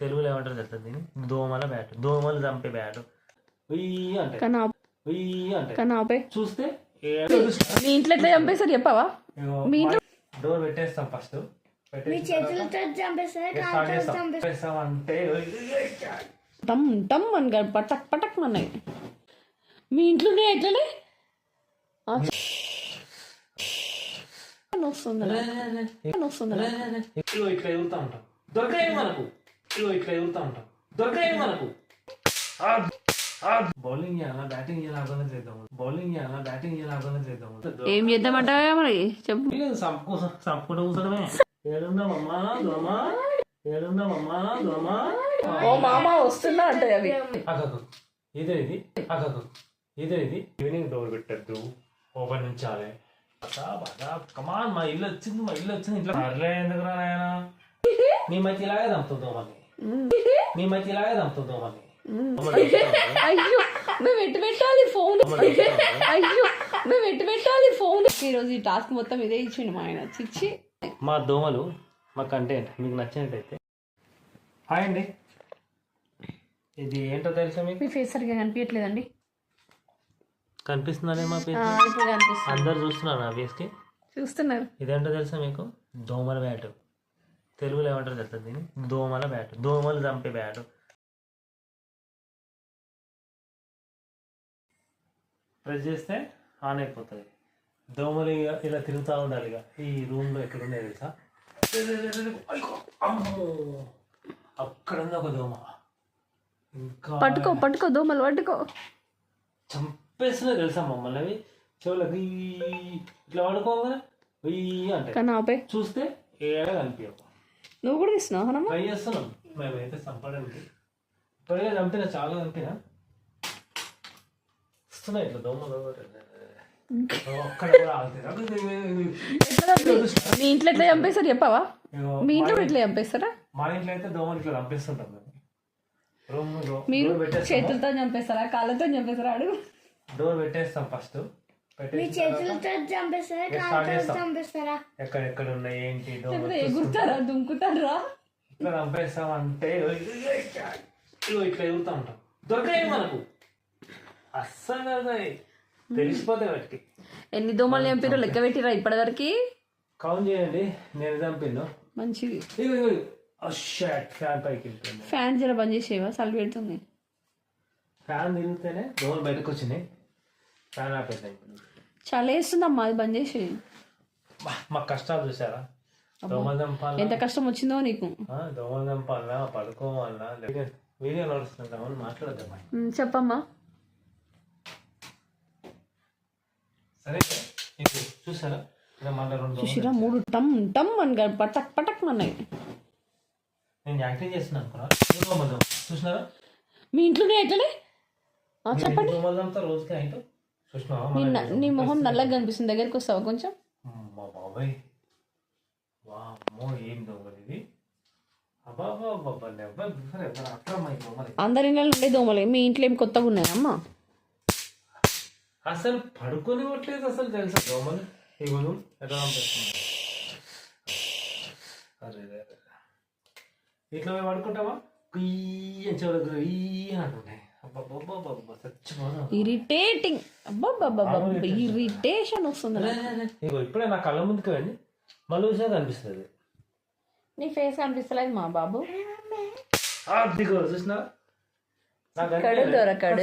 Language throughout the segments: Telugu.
తెలుగులో ఏమంటారు తెలుసా దీన్ని? దోమల బ్యాట్. దోమలు చంపే బ్యాట్. అంటే. చూస్తే మీ ఇంట్లో ఎట్లా చంపేస్తారు చెప్పావా? మీ ఇంట్లో డోర్ పెట్టేస్తాం ఫస్ట్. అంటే టమ్ టమ్ అని కాదు, పటక్ పటక్ అన్నాయి మీ ఇంట్లోనే ఎట్లనే? వస్తుంది వస్తుంది ఇట్లా ఎగురుతా ఉంటాం. దొరకాయి మనకు. ఇగో ఇట్లా ఎగురుతా ఉంటాం. దొరకాయి మనకు? బౌలింగ్ చేయాలా? బ్యాటింగ్ చేయాలా? అర్థం చేద్దాం బౌలింగ్ చేయాలా? బ్యాటింగ్ చేయాలా? అర్థం చేద్దాం ఏం చేద్దామంటావా మరి? చెప్పు. సంపు సంపుకుంటూ కూర్చోడమే. ఏడున్నామమ్మా దోమ ఏడున్నామమ్మా దోమ ఓ మామ వస్తున్నా అంటే అవి అక్కకు ఇదే ఇది. అక్కకు ఇదే ఇది. ఈవినింగ్ డోర్ పెట్టద్దు. ఓపెన్ ఉంచాలి. కమాన్ మా ఇల్లు వచ్చింది మా ఇల్లు వచ్చింది. ఇంట్లో అర్లే ఎందుకురా నాయన? మీ మధ్య ఇలాగే దంపుతుంది దోమని మీ మధ్య ఇలాగే దంపుతుంది దోమని అయ్యో మేము ఎట్టు పెట్టాలి ఫోన్? అయ్యో మేము ఎట్టు పెట్టాలి ఫోన్? ఈరోజు ఈ టాస్క్ మొత్తం ఇదే ఇచ్చిండు మా ఆయన చిచ్చి. మా దోమలు మా కంటెంట్ మీకు నచ్చినట్టయితే. హాయ్ అండి. ఇది ఏంటో తెలుసా మీకు? మీ ఫేస్ సరిగా కనిపించట్లేదండి. కనిపిస్తుందనే మా పేరు ఆ, ఇప్పుడు కనిపిస్తుంది. అందరు చూస్తున్నారు నా ఫేస్కి చూస్తున్నారు. ఇదేంటో తెలుసా మీకు? దోమల బ్యాట్ తెలుగులో ఏమంటారు తెలుసా దీన్ని? దోమల బ్యాట్. దోమలు చంపే బ్యాట్. ప్రెస్ చేస్తే ఆన్ అయిపోతుంది. దోమలు ఇక ఇలా తిరుగుతూ ఉండాలి ఇక. ఈ రూమ్లో ఎక్కడ ఉన్నాయి తెలుసా. అక్కడ ఉంది ఒక దోమ. ఇంకా పట్టుకో పట్టుకో దోమలు పట్టుకో. చంపేస్తున్నాయి తెలుసా మమ్మల్ని అవి? చెవులకి ఇట్లా పడుకోగానే వెయ్యి అంటే. కానీ ఆపే. చూస్తే ఏడ కనిపించవు. నువ్వు కూడా తీస్తున్నావు హనమ్మ ట్రై చేస్తున్నాం. మేమైతే చంపడానికి ఇప్పటికే చంపిన చాలా చంపిన. వస్తున్నాయి ఇట్లా దోమలు ఒక్కడ కూడా ఆగుతాయి మీ ఇంట్లో ఎట్లా చంపేస్తారు చెప్పావా? మీ ఇంట్లో కూడా ఎట్లా చంపేస్తారా? మా ఇంట్లో అయితే దోమలు ఇట్లా చంపేస్తుంటాం మేము. రూమ్ మీరు డోర్ పెట్టేస్తాము? చేతులతో చంపేస్తారా కాళ్ళతో చంపేస్తారా అడుగు. డోర్ పెట్టేస్తాం ఫస్ట్. పెట్టేసి చేతులతో చంపేస్తారా? చేస్తాం చంపేస్తారా? ఎక్కడ ఎక్కడ ఉన్నాయి ఏంటి ఎగురుతారా? దుంకుతారా ఇట్లా చంపేస్తాం. అంటే ఇట్లా ఎగురుతా ఉంటాం. దొరకాయి మనకు. అస్సలు దొరకాయి తెలిసిపోతాయి వాటికి. ఎన్ని దోమలు చంపారో లెక్క పెట్టిరా ఇప్పటివరకు? కౌంట్ చేయండి నేను చంపిండు మంచిది. ఫ్యాన్ పైకి వెళ్తుంది. ఫ్యాన్ జర బంద్ చేసేవా? చలి పెడుతుంది. ఫ్యాన్ తిరిగితేనే దోమలు బయటకు వచ్చినాయి. ఫ్యాన్ ఆపేసాయి చలి వేస్తుందమ్మా అది బంద్ చేసి మా కష్టాలు చూసారా? దోమలు చంపాలా ఎంత కష్టం వచ్చిందో నీకు. చంపాలా పడుకోవాలా వీడియో నడుస్తుంటామని మాట్లాడదాం ఉమ్, చెప్పమ్మా. సరే చూసారా? చూసిరా మూడు టమ్ టమ్ అని కాదు, పటక్ పటక్ అన్నాయి. నేను యాక్టింగ్ చేస్తున్నాను అనుకున్నా. చూసినారా? మీ ఇంట్లోనే ఎట్లనే? చెప్పండి. రోజుకి అయితే నీ మొహం నల్లగా కనిపిస్తుంది దగ్గరికి వస్తావా కొంచెం? మా బాబాయ్. వామ్మో ఏం దొంగలు ఇది ఈ అందరి ఇళ్ళలో ఉండే దోమలే. మీ ఇంట్లో ఏం కొత్తగా ఉన్నాయా అమ్మా? అసలు పడుకోనివ్వట్లేదు అసలు తెలుసా దోమలు? ఎట్లా పంపిస్తుంది అరే. ఇట్లా మేము పడుకుంటామా? కుయ్య చెవులకు అబ్బాబాబాబా చచ్చిపోదాం ఇరిటేటింగ్ అబ్బాబ్బాబ్బా ఇరిటేషన్ వస్తుంది ఇప్పుడే నా కళ్ళ ముందుకు వెళ్ళి మళ్ళీ చూసా కనిపిస్తుంది. నీ ఫేస్ కనిపిస్తలేదు మా బాబు. చూసినా? కడు దొరకడు.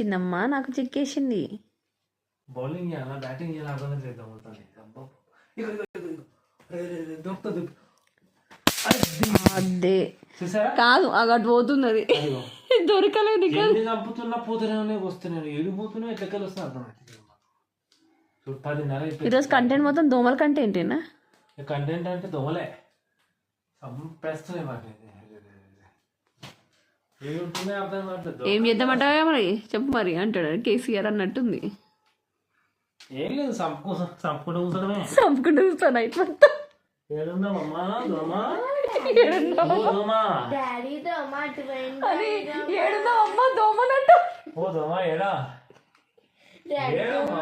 చిన్నమ్మ నాకు చిక్కేసింది. బౌలింగ్ చేయాలా బ్యాటింగ్ చేయాలా అర్థం చేద్దాం. అది. కాదు అగటు పోతుంది అది. దొరకలేదు ఇక. ఎన్ని చంపుతున్నా పోతూనే వస్తున్నాను ఎడిపోతున్నా ఎట్లకెళ్ళి వస్తున్నా అర్థం అవుతుంది చూడు పదిన్నర అయిపోయింది. ఈరోజు కంటెంట్ మొత్తం దోమల కంటెంటేనా కంటెంట్ అంటే చంపేస్తున్నాయి వాటిని కావట్లేదు ఏం చేద్దామంటావా మరి? చెప్పు మరి అంటాడు. కేసీఆర్ అన్నట్టుంది. ఏం లేదు కూర్చోడమే. నైట్ ఏడున్నామమ్మా దోమ. అని దోమనంట. ఓ దోమ ఏడా?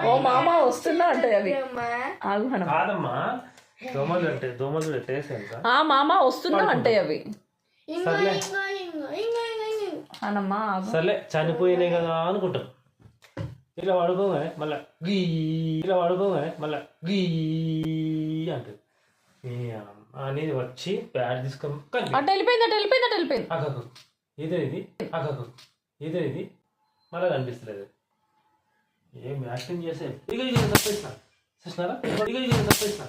ఓ మామ వస్తున్నా అంటాయి అవి. ఆగు హనం కాదమ్మా దోమలు అంటే దోమలు టేస్ట్ తెలుసా ఆ మామ వస్తున్నా అంటాయి అవి. అనమ్మా. సర్లే. చనిపోయినాయి కదా అనుకుంటాం. ఇలా పడుకోగానే మళ్ళా గీ ఇలా పడుకోగానే మళ్ళా గీ అంటుంది అనేది వచ్చి బ్యాట్ తీసుకొని అటు వెళ్ళిపోయింది అటు వెళ్ళిపోయింది అటు వెళ్ళిపోయింది. అక్కకు ఇదే ఇది అక్కకు ఇదే ఇది. మళ్ళీ కనిపిస్తలేదు. ఏం యాక్టింగ్ చేసే? ఇక ఇక తప్పేసిన. చూసినారా? ఇక ఇక తప్పేసిన.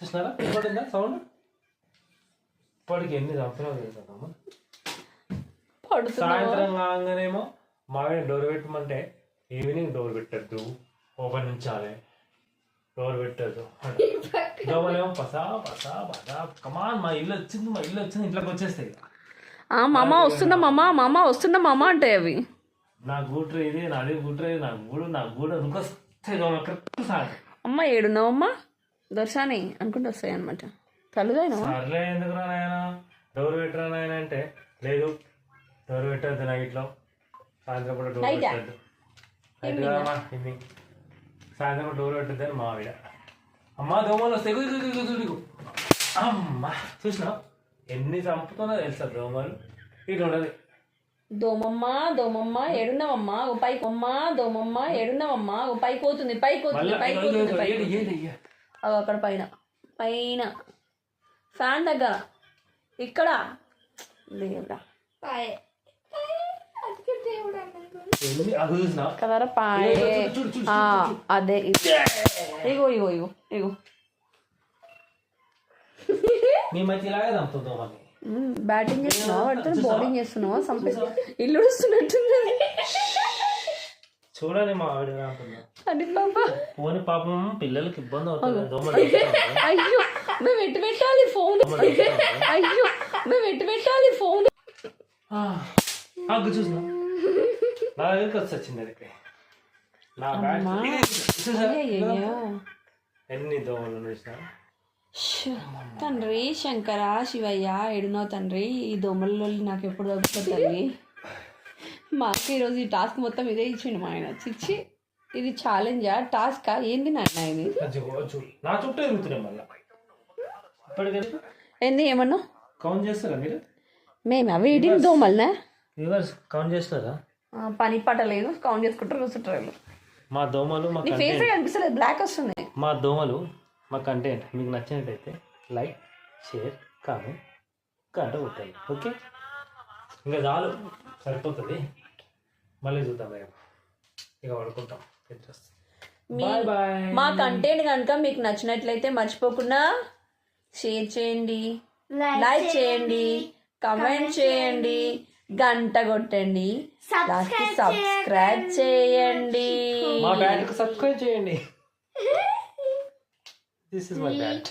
చూసినారా? పడిందా సౌండ్? ఇప్పటికి ఎన్ని చంపినా తెలుసమ్మా సాయంత్రం కాగానేమో మావిడ డోర్ పెట్టమంటే ఈవినింగ్ డోర్ పెట్టద్దు. ఓపెన్ ఉంచాలి. డోర్ పెట్టద్దు. దోమలేమో పసా పసా పసా. కమాన్ మా ఇల్లు వచ్చింది మా ఇల్లు వచ్చింది ఇంట్లోకి వచ్చేస్తాయి. ఆ మామ వస్తుందా మామ? మామ వస్తుందా మామ అంటే అవి? నా గూట్రు ఇది నాది గూట్రు ఇది నా గూడు నా గూడు అనుకొస్తే దోమ కరెక్ట్ సార్ అమ్మ ఏడున్నావమ్మా? దర్శాని అనుకుంటూ వస్తాయి అనమాట తల్లుదైనవా? సర్లే ఎందుకురా నాయన? డోర్ పెట్టరా నాయన అంటే లేదు. డోర్ పెట్టద్దు నా ఇంట్లో. సాయంత్రం పూట డోర్? పెట్టద్దు. కాదమ్మా ఈవినింగ్ సాయంత్రం డోర్ పెట్టద్దు అని మా ఆవిడ. అమ్మా దోమలు ఇగో, ఇగో. అమ్మా చూసినా ఎన్ని చంపుతున్నా తెలుసా దోమలు? ఇటు ఉండదు దోమమ్మ దోమమ్మ ఏడున్నావమ్మా? ఓ పైకి అమ్మ దోమమ్మ ఏడున్నావమ్మా? ఓ పైకి పోతుంది పైకి పోతుంది పైకి పోతుంది పైకి. అవి అక్కడ పైన. పైన. ఫ్యాన్ దగ్గర. ఇక్కడ. దేవుడా. కదరా పాయ. అదే ఇది. ఇగో ఇగో ఇగో ఇగో. బ్యాటింగ్ చేస్తున్నావా? పడితే బౌలింగ్ చేస్తున్నావా? సంపే ఇల్లు ఉడుస్తున్నట్టుంది. చూడండి మా ఆవిడ. అది పాప. పోని పాపం పిల్లలకి ఇబ్బంది అవుతుంది. అయ్యో మేము ఎటు పెట్టాలి ఫోన్? అయ్యో మేము ఎటు పెట్టాలి ఫోన్? ఆ, అగ్గు చూసిన. నా దగ్గరికి వచ్చి వచ్చింది అది. నా బ్యాగ్. చూసారా? అయ్యయ్యో ఎన్ని దోమలు చూసినా. తండ్రి శంకర శివయ్య ఎడునో తండ్రి? ఈ దోమలలో నాకు ఎప్పుడు తల్లి? మాకు ఈరోజు ఈ టాస్క్ మొత్తం ఇదే ఇచ్చిండు మా ఆయన. చిచ్చి ఇది ఛాలెంజా? టాస్కా? ఏంది నాన్న ఇది? చూడు. నా చుట్టూ ఎదుగుతున్నాయి మళ్ళీ. ఇప్పటికైతే ఏంది ఏమన్నా కౌంట్ చేస్తారా మీరు? మేము? అవి వీటిని దోమలనా? రివర్స్ కౌంట్ చేస్తారా? పని పట్ట లేదు కౌంట్ చేసుకుంటారు కూర్చుంటారు మా దోమలు మా నీ ఫేస్ కంటెంట్ కనిపిస్తలేదు బ్లాక్ వస్తుంది. మా దోమలు మా కంటెంట్ మీకు నచ్చినట్టయితే లైక్ షేర్ కామెంట్ గంట కొట్టాలి ఓకే ఇంకా చాలు సరిపోతుంది. మళ్ళీ చూద్దాం మేము ఇక పడుకుంటాం. మా కంటెంట్ కనుక మీకు నచ్చినట్లయితే మర్చిపోకుండా షేర్ చేయండి. లైక్ చేయండి కమెంట్ చేయండి. గంట కొట్టండి. లాస్ట్ సబ్స్క్రైబ్ చేయండి. మా బ్యాట్కి సబ్స్క్రైబ్ చేయండి. This is my bat